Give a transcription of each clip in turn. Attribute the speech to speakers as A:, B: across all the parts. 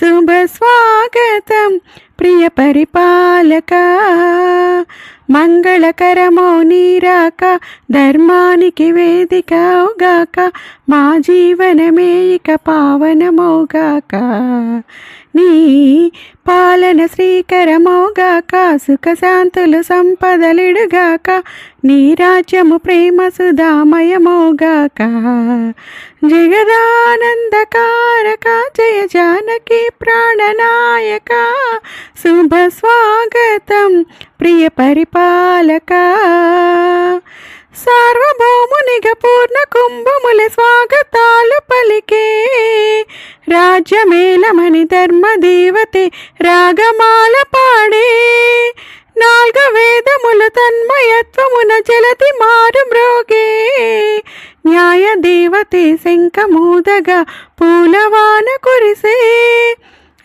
A: శుభ స్వాగతం ప్రియ పరిపాలక. మంగళకరమో నీరాక ధర్మానికి వేదిక అవుగాక మా జీవనమే ఇక పావనమోగాక నీ పాలన శ్రీకరమోగాక సుఖశాంతులు సంపదలిడుగాక. నీ రాజ్యము ప్రేమ సుధామయమోగాక జగదానందకారక జయ జానకి ప్రాణనాయక. శుభ స్వాగతం ప్రియ పరిపాలక. సార్వభౌమునిగ పూర్ణ కుంభముల స్వాగతాలు పలికే రాజ్యమేలమని ధర్మదేవతే రాగమాల పాడే. నాలుగ వేదముల తన్మయత్వమున జలతి మారు మ్రోగే న్యాయ దేవతే శంఖమూదగా పూలవాన కురిసే.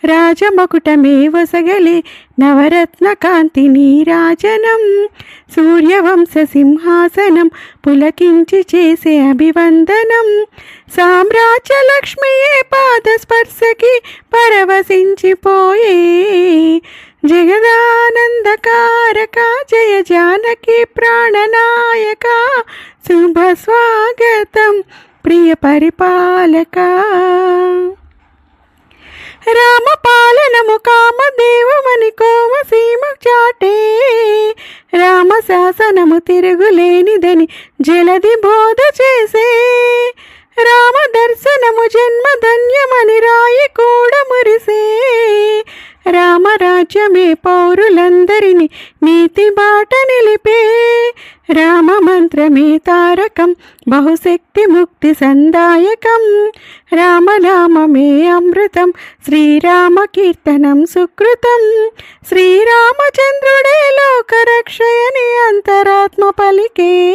A: రాజమకుటమే వసగలే నవరత్న కాంతి నీరాజనం. సూర్యవంశ సింహాసనం పులకించి చేసే అభివందనం. సామ్రాజ్య లక్ష్మియే పాదస్పర్శకి పరవశించిపోయే. జగదానందకారక జయ జానకి ప్రాణనాయక శుభ స్వాగతం ప్రియ పరిపాలక. రామ పాలనము కామదేవమని కోమసీమ చాటే రామ శాసనము తిరుగులేనిదని జలది బోధ చేసే రామ దర్శనము జన్మ ధన్యమని రాయి కూడా మురిసే. రామరాజ్యమే పౌరులందరినీ నీతి బాట నిలిపే. రామ మంత్రమే తారకం బహుశక్తి ముక్తి సందాయకం. రామనామమే అమృతం శ్రీరామ కీర్తనం సుకృతం. శ్రీరామచంద్రుడే లోకరక్షయని అంతరాత్మ పలికే.